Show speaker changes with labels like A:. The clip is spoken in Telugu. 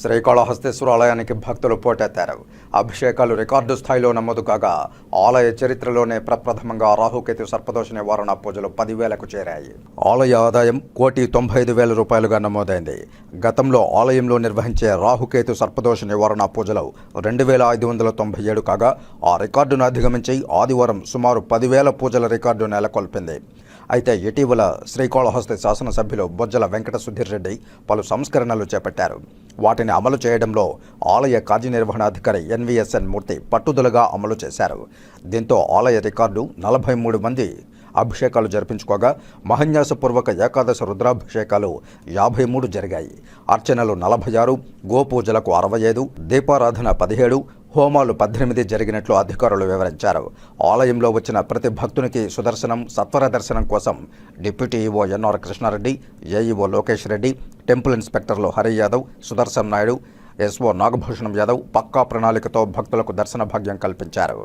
A: శ్రీకాళహస్తేశ్వర ఆలయానికి భక్తులు పోటెత్తారు. అభిషేకాలు రికార్డు స్థాయిలో నమోదు కాగా ఆలయ చరిత్రలోనే ప్రప్రథమంగా రాహుకేతు సర్పదోష నివారణ పూజలు పదివేలకు చేరాయి. ఆలయ ఆదాయం కోటి తొంభై ఐదు వేల రూపాయలుగా నమోదైంది. గతంలో ఆలయంలో నిర్వహించే రాహుకేతు సర్పదోష నివారణ పూజలు రెండు వేల ఐదు వందల తొంభై ఏడు కాగా ఆ రికార్డును అధిగమించి ఆదివారం సుమారు పదివేల పూజల రికార్డు నెలకొల్పింది. అయితే ఇటీవల శ్రీకాళహస్తి శాసనసభ్యులు బొజ్జల వెంకట సుధీర్ రెడ్డి పలు సంస్కరణలు చేపట్టారు. వాటిని అమలు చేయడంలో ఆలయ కార్యనిర్వహణాధికారి ఎన్విఎస్ఎన్ మూర్తి పట్టుదలగా అమలు చేశారు. దీంతో ఆలయ రికార్డు నలభై మూడు మంది అభిషేకాలు జరిపించుకోగా మహన్యాసపూర్వక ఏకాదశ రుద్రాభిషేకాలు యాభై మూడు జరిగాయి. అర్చనలు నలభై ఆరు గోపూజలకు అరవై ఐదు దీపారాధన పదిహేడు హోమాలు పద్దెనిమిది జరిగినట్లు అధికారులు వివరించారు. ఆలయంలో వచ్చిన ప్రతి భక్తునికి సుదర్శనం సత్వర దర్శనం కోసం deputy EO NR Krishna Reddy AEO Lokesh Reddy temple ఇన్స్పెక్టర్లు హరి యాదవ్ సుదర్శన్ నాయుడు ఎస్ఓ నాగభూషణం యాదవ్ పక్కా ప్రణాళికతో భక్తులకు దర్శన భాగ్యం కల్పించారు.